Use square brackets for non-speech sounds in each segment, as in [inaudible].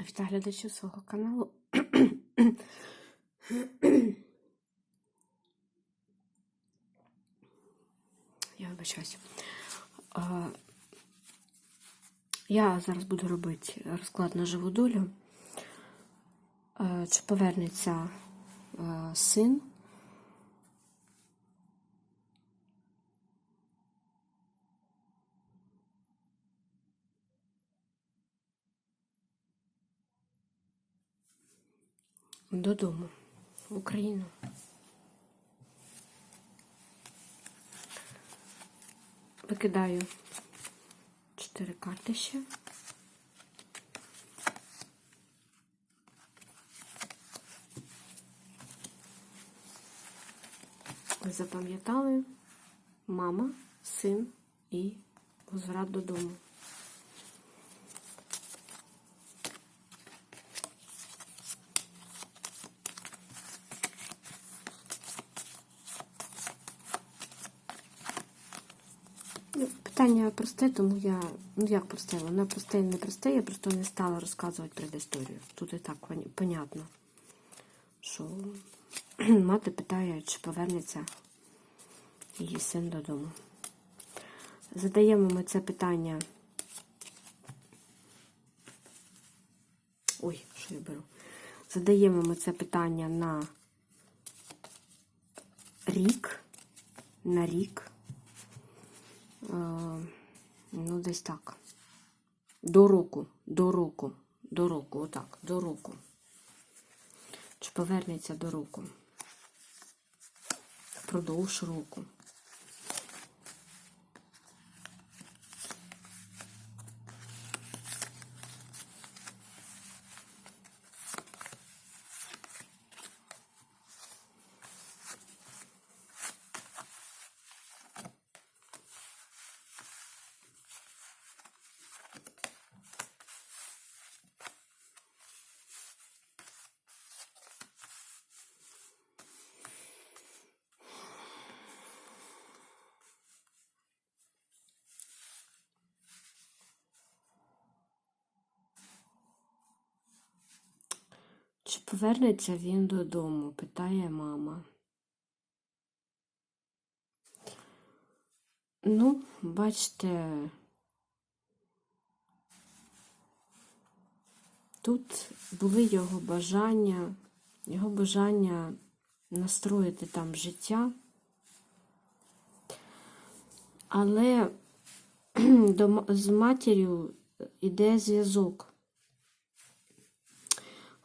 Вітаю глядачів свого каналу. Я вибачаюся. Я зараз буду робити розклад на живу долю. Чи повернеться син? Додому, в Україну. Викидаю чотири карти ще. Ви запам'ятали мама, син і возврат додому. Ну, Питання просте, тому я. Ну як просте? Воно просте і не просте, я просто не стала розказувати предісторію. Тут і так понятно, що [clears throat] мати питає, чи повернеться її син додому. Задаємо ми це питання. Ой, що я беру? Задаємо ми це питання на рік. На рік. Е, ну, десь так. До року, до року, до року, отак, до року. Чи повернеться до року? Продовж року. Повернеться він додому? питає мама. Ну, бачите, тут були його бажання, його бажання настроїти там життя, але [clears throat] з матір'ю йде зв'язок.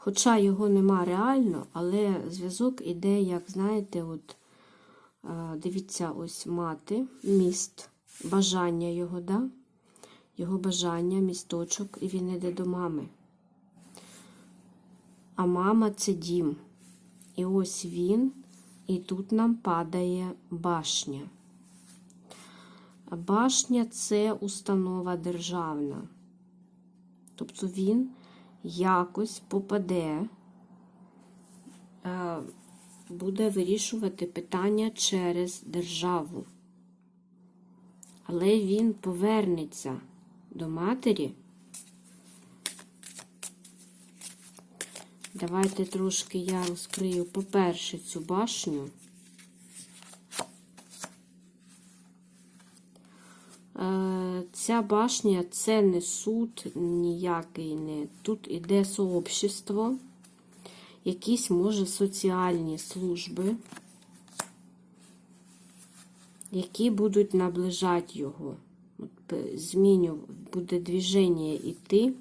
Хоча його нема реально, але зв'язок іде, як знаєте, от дивіться, ось мати, міст, бажання його, да? його бажання, місточок, і він йде до мами. А мама це дім. І ось він, і тут нам падає башня. Башня це установа державна. Тобто він якось попаде, е, буде вирішувати питання через державу. Але він повернеться до матері. Давайте трошки я розкрию, по-перше, цю башню. Е, Ця башня це не суд ніякий не. Тут іде сообщество, якісь, може, соціальні служби, які будуть наближати його. От, Зміню, буде движення йти.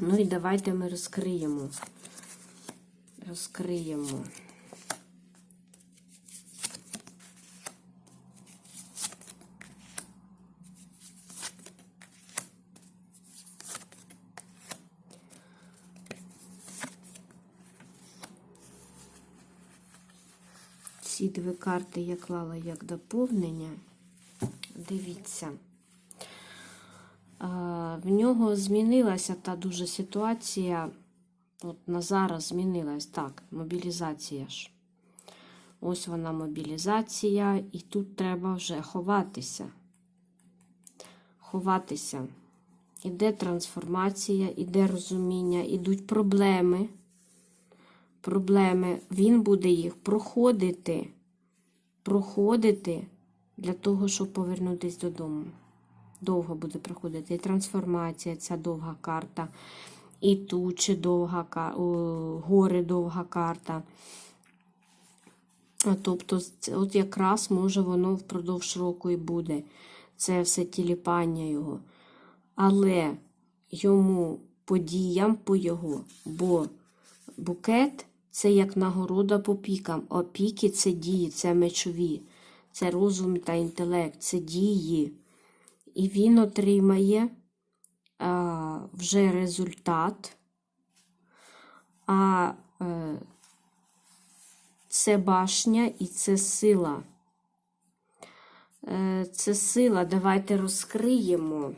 Ну і давайте ми розкриємо. Розкриємо. Ці дві карти я клала як доповнення. Дивіться. В нього змінилася та дуже ситуація. От на зараз змінилась. Так, мобілізація ж. Ось вона мобілізація, і тут треба вже ховатися. Ховатися. іде трансформація, іде розуміння, ідуть проблеми. Проблеми. Він буде їх проходити, проходити для того, щоб повернутися додому. Довго буде проходити і трансформація, ця довга карта, і тучі довга гори довга карта. Тобто, от якраз може воно впродовж року і буде. Це все тіліпання його. Але йому подіям по його, бо букет це як нагорода по пікам. А піки це дії, це мечові, це розум та інтелект, це дії. І він отримає а, вже результат. А е, це башня і це сила. Е, Це сила. Давайте розкриємо.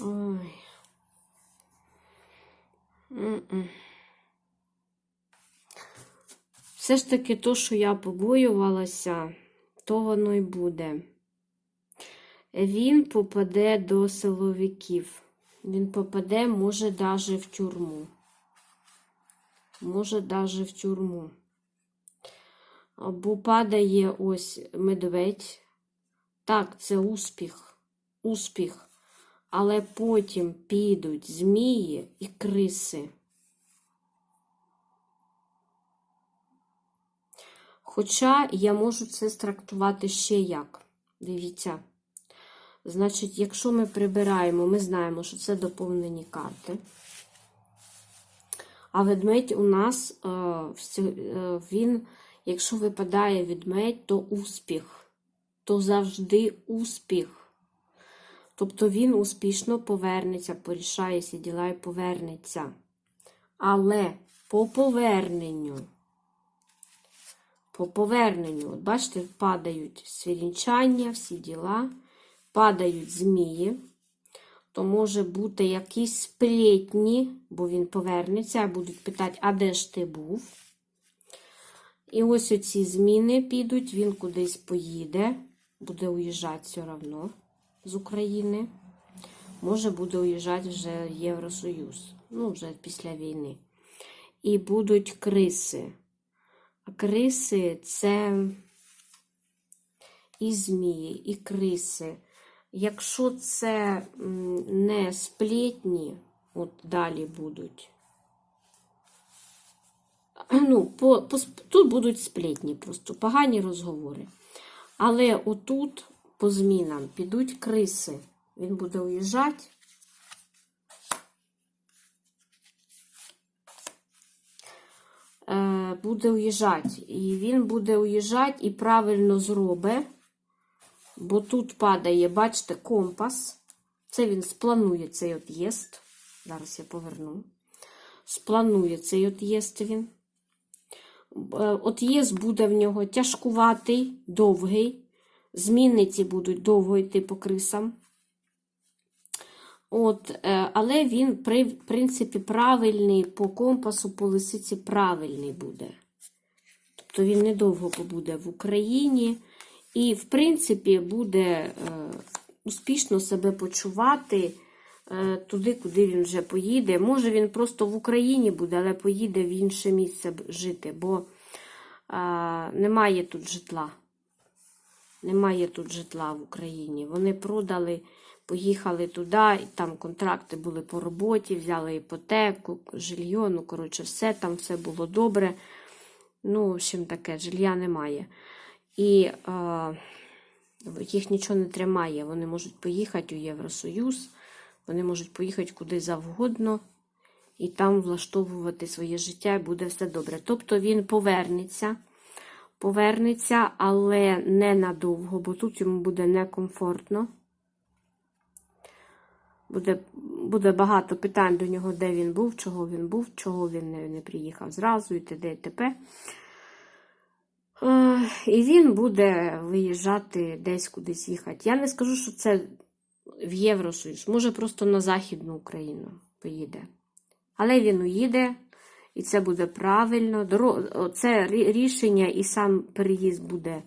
Ой. М-м. Все ж таки, то, що я побоювалася, то воно й буде. Він попаде до силовиків. Він попаде, може, даже в тюрму. Може, даже в тюрму. Або падає ось медведь. Так, це успіх. Успіх. Але потім підуть змії і криси. Хоча я можу це страктувати ще як. Дивіться. Значить, якщо ми прибираємо, ми знаємо, що це доповнені карти. А ведмедь у нас, е, е, він, якщо випадає ведмедь, то успіх. То завжди успіх. Тобто він успішно повернеться, порішає всі діла і повернеться. Але по поверненню, по поверненню, от бачите, падають свірінчання, всі діла, падають змії, то може бути якісь сплетні, бо він повернеться, будуть питати, а де ж ти був? І ось оці зміни підуть, він кудись поїде, буде уїжджати все одно з України. Може, буде уїжджати вже в Євросоюз, ну, вже після війни. І будуть криси. А криси це і змії, і криси. Якщо це не сплетні, от далі будуть. Ну, по, по, тут будуть сплетні просто, погані розговори. Але отут по змінам підуть криси. Він буде уїжджати. Е, Буде уїжджати. І він буде уїжджати і правильно зробить. Бо тут падає, бачите, компас. Це він спланує цей от'їзд. Зараз я поверну. Спланує цей от'їзд він. Е, От'їзд буде в нього тяжкуватий, довгий. Зміни ці будуть довго йти по крисам. От, е, але він, при, в принципі, правильний по компасу, по лисиці правильний буде. Тобто він недовго побуде в Україні і, в принципі, буде е, успішно себе почувати е, туди, куди він вже поїде. Може, він просто в Україні буде, але поїде в інше місце жити, бо немає тут житла. Немає тут житла в Україні. Вони продали, поїхали туди, і там контракти були по роботі, взяли іпотеку, жилье, ну, коротше, все там все було добре. Ну, в общем, таке, жилья немає. І е, їх нічого не тримає. Вони можуть поїхати у Євросоюз, вони можуть поїхати куди завгодно і там влаштовувати своє життя, і буде все добре. Тобто він повернеться повернеться, але не надовго, бо тут йому буде некомфортно. Буде, буде багато питань до нього, де він був, чого він був, чого він не, не приїхав зразу і т.д. і т.п. Е, І він буде виїжджати десь кудись їхати. Я не скажу, що це в Євросоюз, може просто на Західну Україну поїде. Але він уїде, І це буде правильно. Це рішення і сам переїзд буде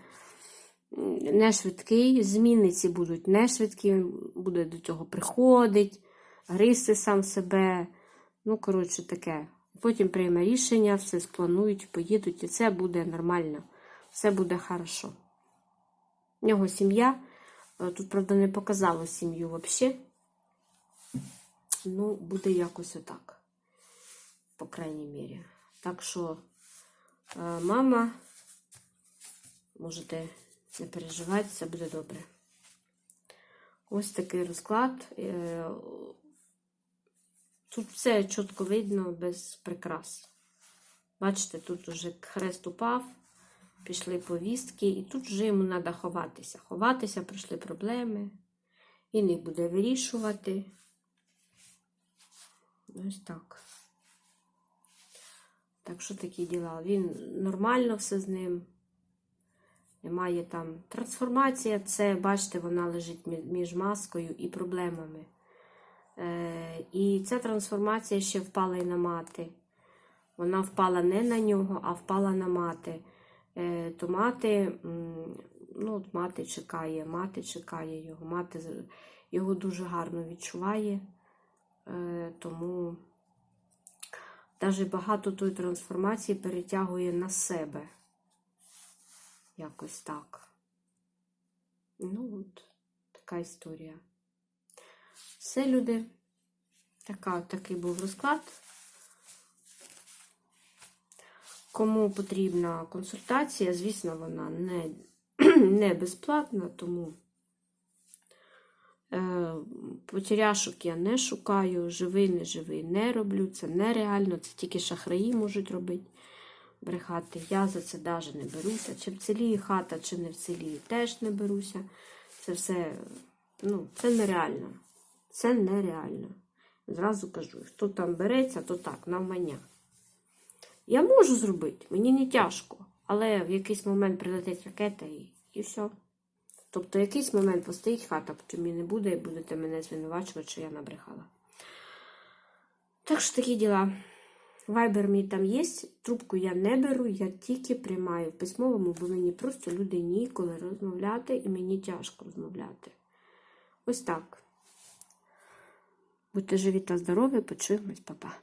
не швидкий. Зміни ці будуть не швидкі, буде до цього приходить, гризти сам себе. Ну, коротше, таке. Потім прийме рішення, все спланують, поїдуть, і це буде нормально. Все буде хорошо. У нього сім'я. Е, Тут, правда, не показало сім'ю взагалі. Ну, буде якось отак. По крайній мірі. Так що, е, мама, можете не переживати, все буде добре. Ось такий розклад. Е, Тут все чітко видно, без прикрас. Бачите, тут уже хрест упав, пішли повістки, і тут вже йому треба ховатися. Ховатися, прийшли проблеми. Він їх буде вирішувати. Ось так. Так що такі діла? Він нормально все з ним. Немає там трансформація, це, бачите, вона лежить між маскою і проблемами. Е, і ця трансформація ще впала і на мати. Вона впала не на нього, а впала на мати. Е, то мати, ну, от мати чекає, мати чекає його, мати його дуже гарно відчуває. Е, тому навіть багато тої трансформації перетягує на себе. Якось так. Ну, от така історія. Все, люди. Така, такий був розклад. Кому потрібна консультація, звісно, вона не, [clears throat] не безплатна, тому потеряшок я не шукаю, живий, не живий не роблю. Це нереально, це тільки шахраї можуть робити, брехати. Я за це навіть не беруся. Чи в цілі хата, чи не в цілі, теж не беруся. Це все, ну, це нереально. Це нереально. Зразу кажу, хто там береться, то так, навмання. Я можу зробити, мені не тяжко, але в якийсь момент прилетить ракета і, і все. Тобто, якийсь момент постоїть хата, потім її не буде, і будете мене звинувачувати, що я набрехала. Так що такі діла. Вайбер мій там є, трубку я не беру, я тільки приймаю в письмовому, бо мені просто люди ніколи розмовляти, і мені тяжко розмовляти. Ось так. Будьте живі та здорові, почуємось, папа.